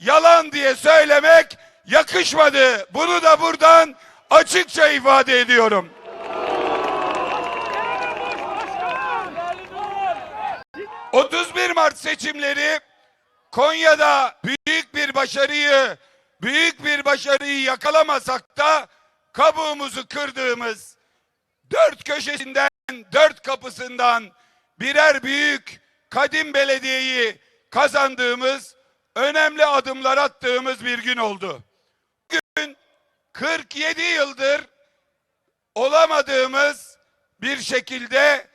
yalan diye söylemek yakışmadı. Bunu da buradan açıkça ifade ediyorum. ...31 Mart seçimleri... ...Konya'da büyük bir başarıyı... ...büyük bir başarıyı yakalamasak da... ...kabuğumuzu kırdığımız... ...dört köşesinden, dört kapısından... ...birer büyük kadim belediyeyi kazandığımız... ...önemli adımlar attığımız bir gün oldu. Bugün 47 yıldır olamadığımız bir şekilde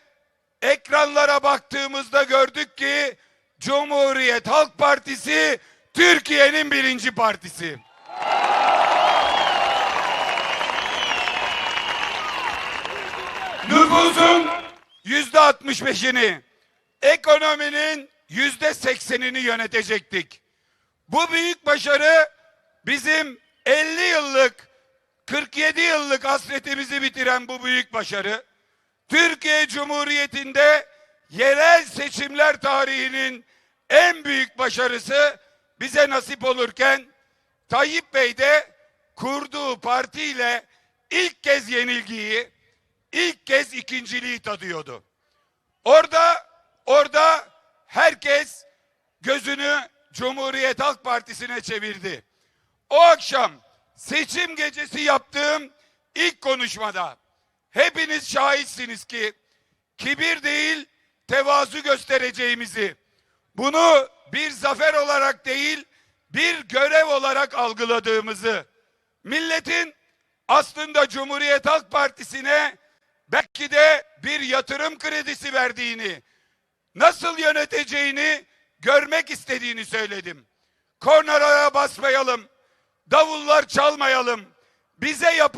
ekranlara baktığımızda gördük ki Cumhuriyet Halk Partisi Türkiye'nin birinci partisi. Nüfusun yüzde 65'ini, ekonominin yüzde 80'ini yönetecektik. Bu büyük başarı bizim 50 yıllık, 47 yıllık hasretimizi bitiren bu büyük başarı, Türkiye Cumhuriyeti'nde yerel seçimler tarihinin en büyük başarısı bize nasip olurken Tayyip Bey de kurduğu partiyle ilk kez yenilgiyi, ilk kez ikinciliği tadıyordu. Orada orada herkes gözünü Cumhuriyet Halk Partisi'ne çevirdi. O akşam seçim gecesi yaptığım ilk konuşmada hepiniz şahitsiniz ki kibir değil tevazu göstereceğimizi bunu bir zafer olarak değil bir görev olarak algıladığımızı milletin aslında Cumhuriyet Halk Partisi'ne belki de bir yatırım kredisi verdiğini nasıl yöneteceğini görmek istediğini söyledim. Kornalara basmayalım. Davullar çalmayalım. Bize yapı